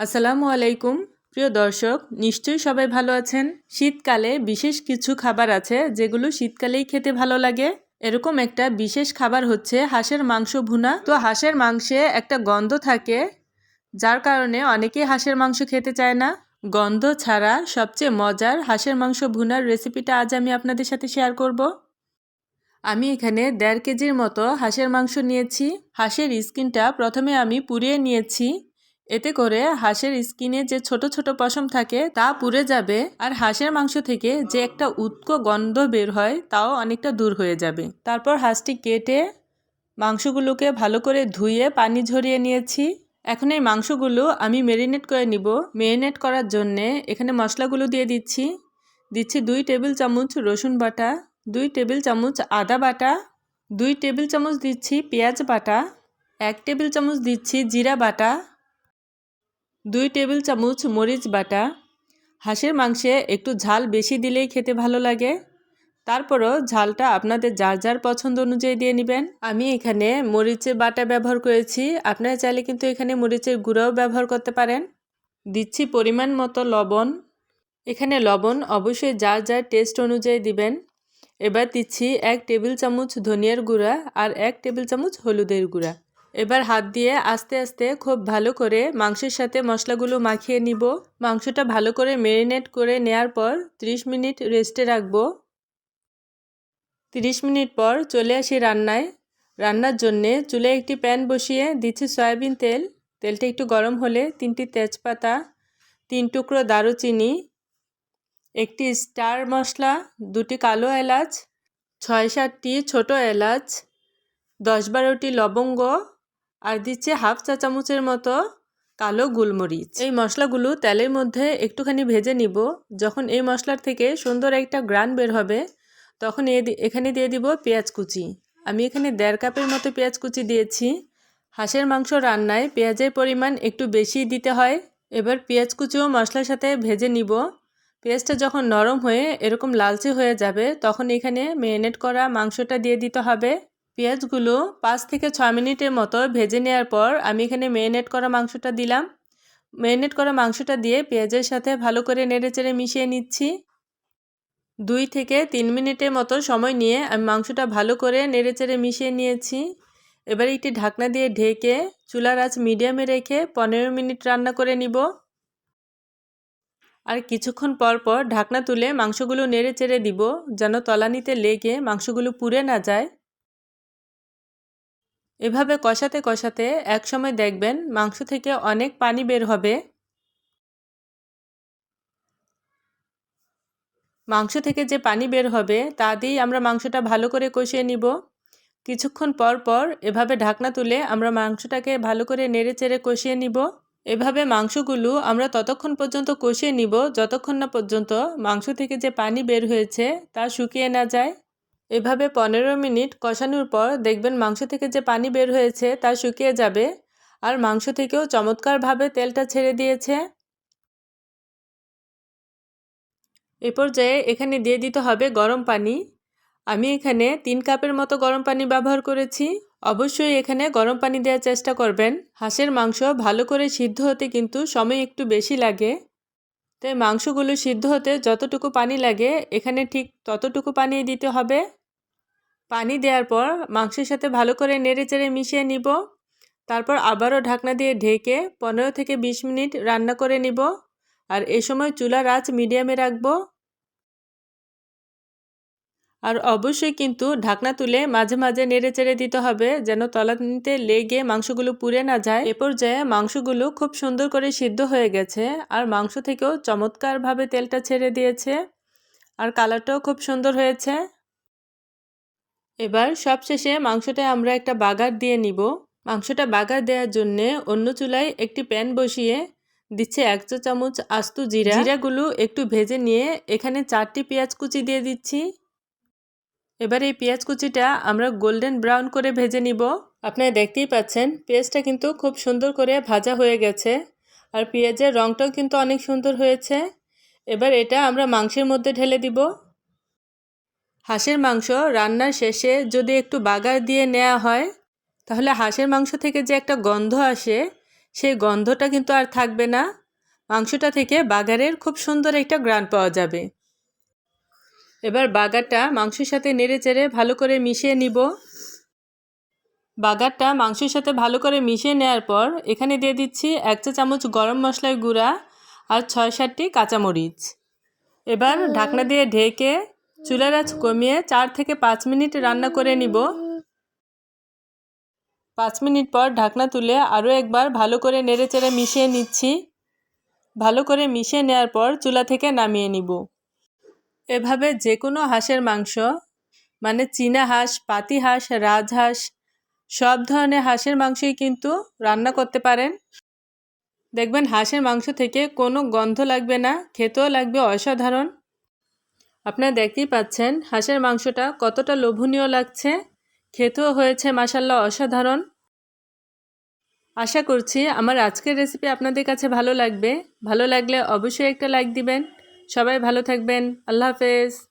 আসসালামু আলাইকুম, প্রিয় দর্শক, নিশ্চয়ই সবাই ভালো আছেন? শীতকালে বিশেষ কিছু খাবার আছে যেগুলো শীতকালেই খেতে ভালো লাগে। এরকম একটা বিশেষ খাবার হচ্ছে হাঁসের মাংস ভুনা। তো হাঁসের মাংসে একটা গন্ধ থাকে, যার কারণে অনেকেই হাঁসের মাংস খেতে চায় না। গন্ধ ছাড়া সবচেয়ে মজার হাঁসের মাংস ভুনার রেসিপিটা আজ আমি আপনাদের সাথে শেয়ার করব। আমি এখানে দেড় কেজির মতো হাঁসের মাংস নিয়েছি। হাঁসের স্কিনটা প্রথমে আমি পুড়িয়ে নিয়েছি। এতে করে হাঁসের স্কিনে যে ছোট ছোট পশম থাকে তা পুড়ে যাবে আর হাঁসের মাংস থেকে যে একটা উৎক গন্ধ বের হয় তাও অনেকটা দূর হয়ে যাবে। তারপর হাঁসটি কেটে মাংসগুলোকে ভালো করে ধুয়ে পানি ঝরিয়ে নিয়েছি। এখন এই মাংসগুলো আমি মেরিনেট করে নিব। মেরিনেট করার জন্যে এখানে মশলাগুলো দিয়ে দিচ্ছি। দিচ্ছি দুই টেবিল চামচ রসুন বাটা, দুই টেবিল চামচ আদা বাটা, দুই টেবিল চামচ দিচ্ছি পেঁয়াজ বাটা, এক টেবিল চামচ দিচ্ছি জিরা বাটা দুই টেবিল চামচ মরিচ বাটা, হাঁসের মাংসে একটু ঝাল বেশি দিলেই খেতে ভালো লাগে। তারপরও ঝালটা আপনাদের যার যার পছন্দ অনুযায়ী দিয়ে নেবেন। আমি এখানে মরিচের বাটা ব্যবহার করেছি। আপনারা চাইলে কিন্তু এখানে মরিচের গুঁড়াও ব্যবহার করতে পারেন। দিচ্ছি পরিমাণ মতো লবণ। এখানে লবণ অবশ্যই যার যার টেস্ট অনুযায়ী দিবেন। এবার দিচ্ছি এক টেবিল চামচ ধনিয়ার গুঁড়া আর এক টেবিল চামচ হলুদের গুঁড়া। এবার হাত দিয়ে আস্তে আস্তে খুব ভালো করে মাংসের সাথে মশলাগুলো মাখিয়ে নিব। মাংসটা ভালো করে মেরিনেট করে নেয়ার পর 30 মিনিট রেস্টে রাখব। 30 মিনিট পর চলে আসি রান্নায়। রান্নার জন্যে চুলে একটি প্যান বসিয়ে দিচ্ছি সয়াবিন তেল। তেলটা একটু গরম হলে তিনটি তেজপাতা, তিন টুকরো দারুচিনি, একটি স্টার মশলা, দুটি কালো এলাচ, ছয় সাতটি ছোট এলাচ, দশ বারোটি লবঙ্গ আর দিচ্ছে হাফ চা চামচের মতো কালো গুলমরিচ। এই মশলাগুলো তেলের মধ্যে একটুখানি ভেজে নিব। যখন এই মশলার থেকে সুন্দর একটা গ্রান বের হবে, তখন এখানে দিয়ে দিব পেঁয়াজ কুচি। আমি এখানে দেড় কাপের মতো পেঁয়াজ কুচি দিয়েছি। হাঁসের মাংস রান্নায় পেঁয়াজের পরিমাণ একটু বেশি দিতে হয়। এবার পেঁয়াজ কুচিও মশলার সাথে ভেজে নিব। পেঁয়াজটা যখন নরম হয়ে এরকম লালচে হয়ে যাবে, তখন এখানে মেরিনেট করা মাংসটা দিয়ে দিতে হবে। পেঁয়াজগুলো পাঁচ থেকে ছয় মিনিটের মতো ভেজে নেওয়ার পর আমি এখানে মেরিনেট করা মাংসটা দিলাম। মেরিনেট করা মাংসটা দিয়ে পেঁয়াজের সাথে ভালো করে নেড়েচেড়ে মিশিয়ে নিচ্ছি। দুই থেকে তিন মিনিটের মতো সময় নিয়ে আমি মাংসটা ভালো করে নেড়েচেড়ে মিশিয়ে নিয়েছি। এবার একটি ঢাকনা দিয়ে ঢেকে চুলার আঁচ মিডিয়ামে রেখে পনেরো মিনিট রান্না করে নিব। আর কিছুক্ষণ পর পর ঢাকনা তুলে মাংসগুলো নেড়ে চেড়ে দিব যেন তলানিতে লেগে মাংসগুলো পুড়ে না যায়। এভাবে কষাতে কষাতে এক সময় দেখবেন মাংস থেকে অনেক পানি বের হবে। মাংস থেকে যে পানি বের হবে, তা দিয়েই আমরা মাংসটা ভালো করে কষিয়ে নিব। কিছুক্ষণ পর পর এভাবে ঢাকনা তুলে আমরা মাংসটাকে ভালো করে নেড়ে চেড়ে কষিয়ে নিব। এভাবে মাংসগুলো আমরা ততক্ষণ পর্যন্ত কষিয়ে নিব, যতক্ষণ না পর্যন্ত মাংস থেকে যে পানি বের হয়েছে, তা শুকিয়ে না যায়। এভাবে পনেরো মিনিট কষানোর পর দেখবেন মাংস থেকে যে পানি বের হয়েছে তা শুকিয়ে যাবে। আর মাংস থেকেও চমৎকারভাবে তেলটা ছেড়ে দিয়েছে। এ পর্যায়ে এখানে দিয়ে দিতে হবে গরম পানি। আমি এখানে তিন কাপের মতো গরম পানি ব্যবহার করেছি। অবশ্যই এখানে গরম পানি দেওয়ার চেষ্টা করবেন। হাঁসের মাংস ভালো করে সিদ্ধ হতে কিন্তু সময় একটু বেশি লাগে। তাই মাংসগুলো সিদ্ধ হতে যতটুকু পানি লাগে, এখানে ঠিক ততটুকু পানি দিতে হবে। পানি দেওয়ার পর মাংসের সাথে ভালো করে নেড়ে চেড়ে মিশিয়ে নিব। তারপর আবারও ঢাকনা দিয়ে ঢেকে পনেরো থেকে বিশ মিনিট রান্না করে নিব। আর এ সময় চুলার আঁচ মিডিয়ামে রাখব। আর অবশ্যই কিন্তু ঢাকনা তুলে মাঝে মাঝে নেড়ে চেড়ে দিতে হবে যেন তলানিতে লেগে মাংসগুলো পুড়ে না যায়। এ পর্যায়ে মাংসগুলো খুব সুন্দর করে সিদ্ধ হয়ে গেছে আর মাংস থেকেও চমৎকারভাবে তেলটা ছেড়ে দিয়েছে। আর কালারটাও খুব সুন্দর হয়েছে। এবার সবশেষে মাংসটা আমরা একটা বাগার দিয়ে নিব। মাংসটা বাগার দেওয়ার জন্যে অন্য চুলায় একটি প্যান বসিয়ে দিচ্ছে এক চা চামচ আস্ত জিরা। জিরাগুলো একটু ভেজে নিয়ে এখানে চারটি পেঁয়াজ কুচি দিয়ে দিচ্ছি। এবার এই পেঁয়াজ কুচিটা আমরা গোল্ডেন ব্রাউন করে ভেজে নিব। আপনারা দেখতেই পাচ্ছেন, পেঁয়াজটা কিন্তু খুব সুন্দর করে ভাজা হয়ে গেছে আর পেঁয়াজের রঙটাও কিন্তু অনেক সুন্দর হয়েছে। এবার এটা আমরা মাংসের মধ্যে ঢেলে দিব। হাঁসের মাংস রান্নার শেষে যদি একটু বাগার দিয়ে নেওয়া হয়, তাহলে হাঁসের মাংস থেকে যে একটা গন্ধ আসে, সেই গন্ধটা কিন্তু আর থাকবে না। মাংসটা থেকে বাগারের খুব সুন্দর একটা গ্রান পাওয়া যাবে। এবার বাগারটা মাংসের সাথে নেড়ে চেড়ে ভালো করে মিশিয়ে নিব। বাগারটা মাংসের সাথে ভালো করে মিশিয়ে নেওয়ার পর এখানে দিয়ে দিচ্ছি এক চা চামচ গরম মশলার গুঁড়া আর ছয় সাতটি কাঁচামরিচ। এবার ঢাকনা দিয়ে ঢেকে চুলার আঁচ কমিয়ে চার থেকে পাঁচ মিনিট রান্না করে নিব। পাঁচ মিনিট পর ঢাকনা তুলে আরও একবার ভালো করে নেড়ে চেড়ে মিশিয়ে নিচ্ছি। ভালো করে মিশিয়ে নেওয়ার পর চুলা থেকে নামিয়ে নিব। এভাবে যে কোনো হাঁসের মাংস মানে চীনা হাঁস, পাতি হাঁস রাজহাঁস সব ধরনের হাঁসের মাংসই কিন্তু রান্না করতে পারেন। দেখবেন হাঁসের মাংস থেকে কোনো গন্ধ লাগবে না, খেতেও লাগবে অসাধারণ। আপনারা দেখতেই পাচ্ছেন হাঁসের মাংসটা কতটা লোভনীয় লাগছে। খেতেও হয়েছে মাসাল্লা অসাধারণ। আশা করছি আমার আজকের রেসিপি আপনাদের কাছে ভালো লাগবে। ভালো লাগলে অবশ্যই একটা লাইক দিবেন। সবাই ভালো থাকবেন। আল্লাহ হাফেজ।